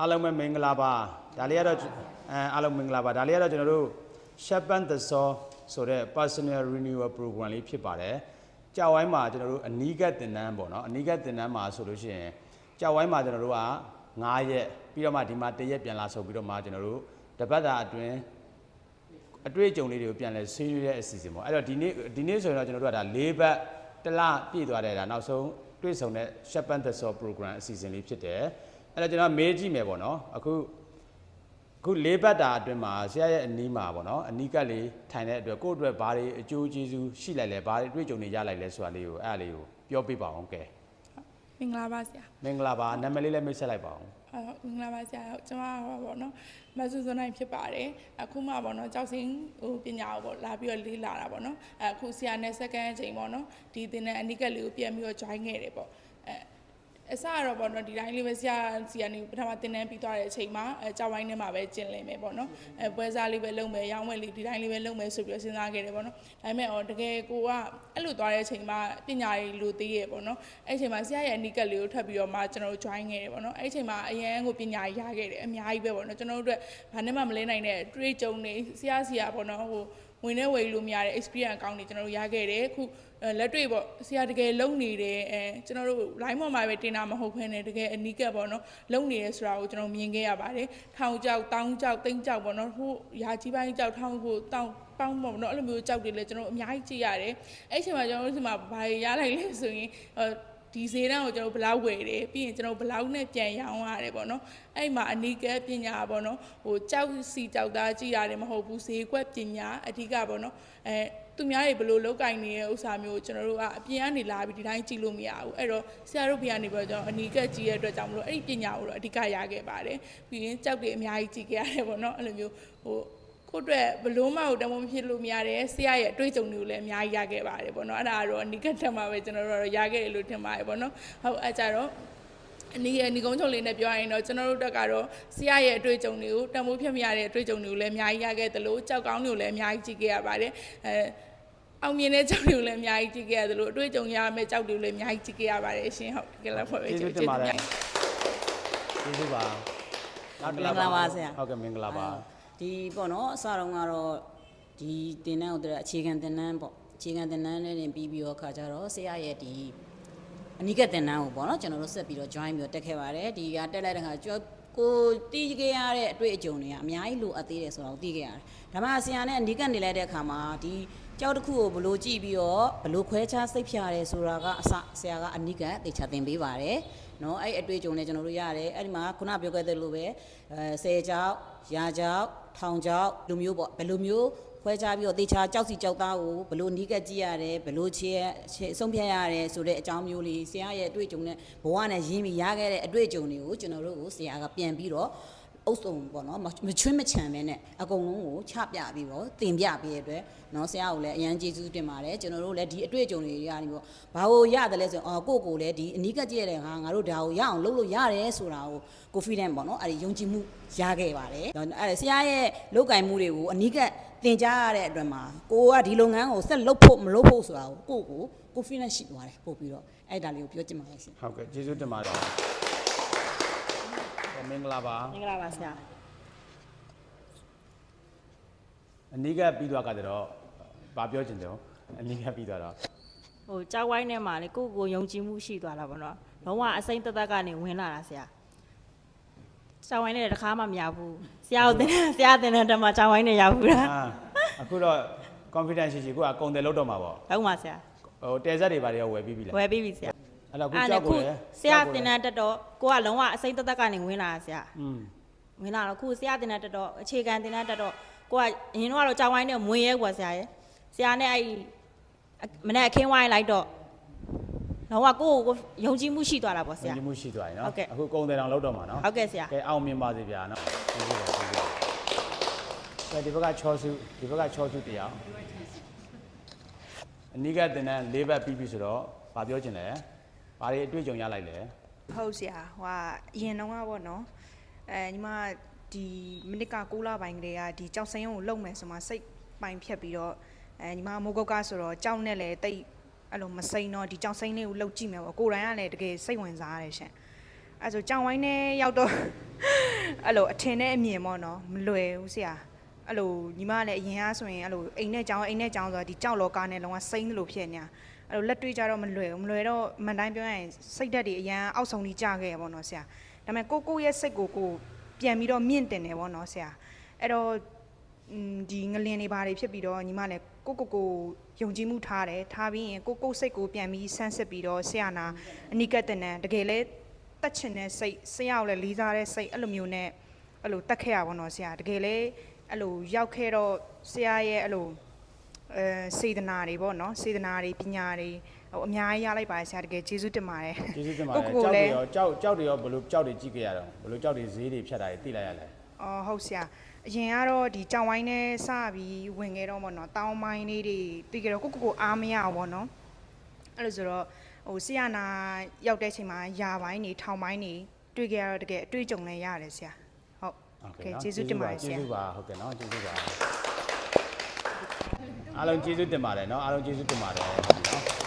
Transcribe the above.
အားလုံးပဲမင်္ဂလာပါဒါလေးကတော့အဲအားလုံးမင်္ဂလာပါဒါလေးကတော့ကျွန်တော်တို့ Shapan the Saw ဆိုတဲ့ personal renewal program လေးဖြစ်ပါတယ်ကြောက်ဝိုင်းမှာကျွန်တော်တို့အနီးကပ်တင်တန်းပေါ့နော်အနီးကပ်တင်တန်းမှာဆိုလို့ရှိရင်ကြောက်ဝိုင်းမှာကျွန်တော်တို့က9ရက်ပြီးတော့မှဒီမှာ1ရက်ပြန်လာဆိုပြီးတော့မှကျွန်တော်တို့တပတ်တာအတွင်းအတွေ့အကြုံလေးတွေကိုပြန်လဲဆွေးနွေးတဲ့အစီအစဉ်ပေါ့အဲ့တော့ဒီနေ့ဒီနေ့ဆိုရင်တော့ကျွန်တော်တို့ကဒါ၄ဘတ်တစ်လပြည့်သွားတဲ့ဒါနောက်ဆုံးတွေ့ဆုံတဲ့ Shapan the Saw program အစီအစဉ်လေးဖြစ်တယ် အဲ့တော့ကျွန်တော်မေးကြည့်မယ်ပေါ့နော်အခုအခုလေးပတ်တာအတွင်းမှာဆရာရဲ့အနီးမှာပေါ့နော်အနီးကပ်လေးထိုင်တဲ့အတွက်ကိုယ့်အတွက်ဘာတွေအကျိုးကျေးဇူးရှိလိုက်လဲဘာတွေအတွေ့အကြုံတွေရလိုက်လဲဆိုတာလေးကိုအဲ့ဒါလေးကိုပြောပြပါအောင်ကဲမင်္ဂလာပါဆရာမင်္ဂလာပါနာမည်လေးလည်းမိတ်ဆက်လိုက်ပါအောင်အဲမင်္ဂလာပါဆရာကျွန်မဟောပေါ့နော်မဆူစွန်နိုင်ဖြစ်ပါတယ်အခုမှပေါ့နော်ကြောက်စင်းဟိုပညာကိုပေါ့လာပြီးတော့လေးလာတာပေါ့နော်အခုဆရာနဲ့စက္ကန့်အချိန်ပေါ့နော်ဒီသင်တဲ့အနိကလေးကိုပြန်ပြီးတော့ join ခဲ့တယ်ပေါ့ အဲအစကတော့ပေါ့နော်ဒီတိုင်းလေးပဲဆရာစီကနေပထမသင်တန်းပြီးသွားတဲ့အချိန်မှာအဲကြောက်ဝိုင်းထဲမှာပဲကျင်လည်မယ်ပေါ့နော်အဲပွဲစားလေးပဲလုပ်မယ်ရောင်းဝယ်လေးဒီတိုင်းလေးပဲလုပ်မယ်ဆိုပြီးတော့စဉ်းစားခဲ့တယ်ပေါ့နော်ဒါပေမဲ့အော်တကယ်ကိုကအဲ့လိုသွားတဲ့အချိန်မှာပညာရေးလိုသေးရဲ့ပေါ့နော်အဲ့အချိန်မှာဆရာရဲ့အနိကလေးကိုထပ်ပြီးတော့မှကျွန်တော်တို့ join ခဲ့တယ်ပေါ့နော်အဲ့အချိန်မှာအရန်ကိုပညာရေးရခဲ့တယ်အများကြီးပဲပေါ့နော်ကျွန်တော်တို့အတွက်ဘာနဲ့မှမလဲနိုင်တဲ့တွေးကြုံနေဆရာစီကပေါ့နော်ဟို ဝင်နေဝယ်လို့မရတဲ့ experience အကောင့်တွေကျွန်တော်တို့ရခဲ့တယ်အခုအဲလက်တွေ့ပေါ့ဆရာတကယ်လုံနေတယ်အဲကျွန်တော်တို့ line ပေါ်မှာပဲတင်တာမဟုတ်ဘဲနဲ့တကယ်အနီးကပ်ပေါ့နော်လုံနေတယ်ဆိုတာကိုကျွန်တော်မြင်ခဲ့ရပါတယ်ထောင်ကြောက်တောင်းကြောက်တိန်းကြောက်ပေါ့နော်ဟိုရာကြီးပိုင်းကြောက်ထောင်းဟိုတောင်းပေါင်းပေါ့နော်အဲ့လိုမျိုးကြောက်တွေလည်းကျွန်တော်အများကြီးကြည့်ရတယ်အဲ့အချိန်မှာကျွန်တော်တို့ဒီမှာဘာရရလိုက်လဲဆိုရင် ဒီဈေးတန်းကိုကျွန်တော်ဘလောက်ဝယ်တယ်ပြီးရင်ကျွန်တော်ဘလောက်နဲ့ပြန်ရောင်းရတယ်ပေါ့နော်အဲ့မှာအနီးကပ်ပညာပေါ့နော်ဟိုကြောက်စီကြောက်သားကြည့်ရတယ်မဟုတ်ဘူးဈေးကွက်ပညာအဓိကပေါ့နော်အဲသူများတွေဘလို့လောက်ကင်နေတဲ့ဥစ္စာမျိုးကျွန်တော်တို့ကအပြင်ကနေလာပြီးဒီတိုင်းကြည့်လို့မရဘူးအဲ့တော့ဆရာတို့ဘီကနေပြီးတော့ကျွန်တော်အနီးကပ်ကြည့်ရတဲ့အတွက်ကြောင့်မလို့အဲ့ဒီပညာကိုတော့အဓိကရခဲ့ပါတယ်ပြီးရင်ကြောက်တွေအများကြီးကြည့်ခဲ့ရတယ်ပေါ့နော်အဲ့လိုမျိုးဟို ကိုယ့်အတွက်ဘလို့မှတမမဖြစ်လို့မရတယ်ဆရာရဲ့အတွေ့အကြုံတွေကိုလည်းအများကြီးရခဲ့ပါတယ်ပေါ့နော်အဲ့ဒါကတော့အနီးကပ်ထက်မှာပဲကျွန်တော်တို့ကတော့ရခဲ့တယ်လို့ထင်ပါတယ်ပေါ့နော်ဟုတ်အဲ့ကြတော့အနီးအနီးကုန်းချုံလေးနဲ့ပြောရရင်တော့ကျွန်တော်တို့တက်ကတော့ဆရာရဲ့အတွေ့အကြုံတွေကိုတမိုးဖြစ်မရတဲ့အတွေ့အကြုံတွေကိုလည်းအများကြီးရခဲ့သလိုကြောက်ကောင်းတွေကိုလည်းအများကြီးကြည့်ခဲ့ရပါတယ်အဲအောင်မြင်တဲ့ကြောက်တွေကိုလည်းအများကြီးကြည့်ခဲ့ရသလိုအတွေ့အကြုံရမယ့်ကြောက်တွေကိုလည်းအများကြီးကြည့်ခဲ့ရပါတယ်ရှင်ဟုတ်ကဲ့လားဖွဲ့ပဲကျေးဇူးတင်ပါတယ်ကျေးဇူးပါနောက်တစ်မင်္ဂလာပါဆရာဟုတ်ကဲ့မင်္ဂလာပါ ဒီပေါ့နော်အစတော့ကတော့ဒီတင်တန်းကိုတဲ့အခြေခံတင်တန်းပေါ့အခြေခံတင်တန်းနဲ့တင်ပြီးပြီးတော့ခါကြတော့ဆရာရဲ့ဒီအနိကတင်တန်းကိုပေါ့နော်ကျွန်တော်တို့ဆက်ပြီးတော့ join ပြီးတော့တက်ခဲ့ပါတယ်ဒီကတက်လိုက်တဲ့ခါကျော်ကိုတီးခဲ့ရတဲ့အတွေ့အကြုံတွေကအများကြီးလိုအပ်သေးတယ်ဆိုတော့သိခဲ့ရတယ်ဒါမှဆရာနဲ့အနိကနေလိုက်တဲ့အခါမှာဒီကြောက်တစ်ခုကိုဘလို့ကြည့်ပြီးတော့ဘလို့ခွဲခြားစိတ်ဖြာတယ်ဆိုတာကအစဆရာကအနိကတေချာသင်ပေးပါတယ် နော်အဲ့အတွေ့အကြုံနဲ့ကျွန်တော်တို့ရတယ်အဲ့ဒီမှာခုနပြောခဲ့တဲ့လိုပဲအဲဆယ်ကြောက်ရာကြောက်ထောင်ကြောက်လူမျိုးပေါ့ဘယ်လိုမျိုးခွဲခြားပြီးတော့တေချာကြောက်စီကြောက်သားကိုဘလို့နီးကပ်ကြည့်ရတယ်ဘလို့ချေချေဆုံးဖြတ်ရတယ်ဆိုတဲ့အကြောင်းမျိုးလေးဆရာရဲ့အတွေ့အကြုံနဲ့ဘဝနဲ့ရင်းပြီးရခဲ့တဲ့အတွေ့အကြုံတွေကိုကျွန်တော်တို့ကိုဆရာကပြန်ပြီးတော့ အုပ်စုံပေါ့နော်မမချွင်းမချံပဲနဲ့အကုန်လုံးကိုချပြပြီးတော့တင်ပြပေးရတဲ့အတွက်နော်ဆရာကိုလည်းအရန်ကျေးဇူးတင်ပါတယ်ကျွန်တော်တို့လည်းဒီအတွေ့အကြုံတွေရနေပေါ့ဘာလို့ရတယ်လဲဆိုရင်အော်ကိုယ့်ကိုယ်လည်းဒီအနီးကပ်ကြည့်ရတဲ့ဟာငါတို့ဒါကိုရအောင်လုပ်လို့ရတယ်ဆိုတာကို confident ပေါ့နော်အဲ့ဒီယုံကြည်မှုရခဲ့ပါတယ်အဲ့ဆရာရဲ့လောက်ကင်မှုတွေကိုအနီးကပ်သင်ကြားရတဲ့အတွက်မှာကိုကဒီလုပ်ငန်းကိုဆက်လုပ်ဖို့မလုပ်ဖို့ဆိုတာကိုကိုယ့်ကို confident ရှိသွားတယ်ပို့ပြီးတော့အဲ့ဒါလေးကိုပြောချင်ပါတယ်ရှင်ဟုတ်ကဲ့ကျေးဇူးတင်ပါတယ်ကဲ မင်္ဂလာပါမင်္ဂလာပါဆရာအနီးကပ်ပြီးသွားကြတော့ဗာပြောချင်တယ်အနီးကပ်ပြီးသွားတော့ဟိုကြောက်ဝိုင်းထဲမှာလေကိုယ့်ကိုယ်ယုံကြည်မှုရှိသွားတာပေါ့နော်လုံးဝအစိမ့်သက်သက်ကနေဝင်လာတာဆရာကြောက်ဝိုင်းနဲ့တခါမှမရောက်ဘူးဆရာကိုတင်ဆရာတင်တဲ့တက်မှာကြောက်ဝိုင်းနဲ့ရောက်ဘူးလားအာအခုတော့ confidence ရှိရှိကိုကကုံတယ်လောက်တော့မှာပေါ့ဟုတ်ပါဆရာဟိုတဲဆက်တွေဘာတွေရောဝယ်ပြီးပြီလားဝယ်ပြီးပြီဆရာ အဲ့တော့ခုအဲ့ကြောဒါက်ခုကိုလေဆရာတင်တဲ့တက်တော့ကိုကလုံးဝအစိမ့်သက်သက်ကနေဝင်လာတာဆရာอืมဝင်လာတော့ခုဆရာတင်တဲ့တက်တော့အခြေခံတင်တဲ့တက်တော့ကိုကအရင်တော့ကြောက်ဝိုင်းနဲ့မွေရဲကွာဆရာရဲ့ဆရာနဲ့အဲ့မနေ့အခင်းဝိုင်းလိုက်တော့လုံးဝကိုယ့်ကိုယုံကြည်မှုရှိသွားတာပေါ့ဆရာဒီမှုရှိသွားပြီနော်ဟုတ်ကဲ့အခုကုံတယ်တောင်လောက်တော့မှာနော်ဟုတ်ကဲ့ဆရာကဲအောင်မြင်ပါစေဗျာနော်ကျေးဇူးပါကျေးဇူးပါကဲဒီဘက်ကချောစုဒီဘက်ကချောစုတရားအနိကတင်တဲ့၄ဘက်ပြီးပြီဆိုတော့ဗာပြောချင်တယ် ဘာတွေအတွေ့အကြုံရလိုက်လဲဟုတ်ဆရာဟိုကအရင်တော့ကပေါ့နော်အဲညီမဒီမိနစ်က6လပိုင်းကလေးကဒီကြောက်စင်းရုံကိုလုံမယ်ဆိုမှစိတ်ပိုင်ဖြတ်ပြီးတော့အဲညီမမိုးကုတ်ကဆိုတော့ကြောက်နဲ့လည်းတိတ်အဲ့လိုမစိမ့်တော့ဒီကြောက်စိမ့်လေးကိုလှုပ်ကြည့်မယ်ပေါ့ကိုယ်တိုင်ကလည်းတကယ်စိတ်ဝင်စားရတယ်ရှင်အဲဆိုကြောင်ဝိုင်းနဲ့ရောက်တော့အဲ့လိုအထင်နဲ့အမြင်ပေါ့နော်မလွယ်ဘူးဆရာအဲ့လိုညီမကလည်းအရင်အားဆိုရင်အဲ့လိုအိမ်နဲ့ကြောင်းအိမ်နဲ့ကြောင်းဆိုတော့ဒီကြောက်လောကနဲ့လုံးဝစိမ့်သလိုဖြစ်နေတာ အဲ့လိုလက်တွေ့ကြတော့မလွယ်ဘူးမလွယ်တော့မန်တိုင်းပြောရရင်စိတ်ဓာတ်တွေအရန်အောက်ဆုံးကြီးကြခဲ့ရပေါ့နော်ဆရာဒါပေမဲ့ကိုကိုရဲ့စိတ်ကိုကိုပြန်ပြီးတော့မြင့်တင်တယ်ပေါ့နော်ဆရာအဲ့တော့อืมဒီငလင်တွေဘာတွေဖြစ်ပြီးတော့ညီမလည်းကိုကိုကိုယုံကြည်မှုထားတယ်ထားပြီးရင်ကိုကိုစိတ်ကိုပြန်ပြီးဆန်းစစ်ပြီးတော့ဆရာနာအနိကတနန်တကယ်လဲတတ်ချင်တဲ့စိတ်ဆရာကိုလည်းလေးစားတဲ့စိတ်အဲ့လိုမျိုးနဲ့အဲ့လိုတတ်ခဲ့ရပါတော့ဆရာတကယ်လဲအဲ့လိုရောက်ခဲ့တော့ဆရာရဲ့အဲ့လို အဲစေတနာတွေပေါ့နော်စေတနာတွေပညာတွေဟိုအများကြီးရလိုက်ပါတယ်ဆရာတကယ်ကျေးဇူးတင်ပါတယ်ကျေးဇူးတင်ပါတယ်ကိုကြောက်ကိုတွေလည်းရောကြောက်ကြောက်တွေရောဘယ်လိုကြောက်တွေကြည့်ကြရတော့ဘယ်လိုကြောက်တွေဈေးတွေဖြတ်တာတွေသိလိုက်ရလဲအော်ဟုတ်ဆရာအရင်ကတော့ဒီကြောင်ဝိုင်းနဲ့စပြီးဝင်ခဲ့တော့ဗောနော်တောင်းမိုင်းလေးတွေပြီးကြတော့ကိုကိုကိုအားမရဘူးဗောနော်အဲ့လိုဆိုတော့ဟိုဆရာနာရောက်တဲ့ချိန်မှာယာပိုင်းနေထောင်ပိုင်းနေတွေ့ကြရတော့တကယ်အတွေ့အကြုံလည်းရတယ်ဆရာဟုတ်ဟုတ်ကဲ့နော်ကျေးဇူးတင်ပါတယ်ဆကျေးရာဇူးပါဟုတ်ကဲ့နော်ကျေးဇူးပါ အားလုံးကျေးဇူးတင်ပါတယ်နော်အားလုံးကျေးဇူးတင်ပါတယ်ဟုတ်ပြီနော်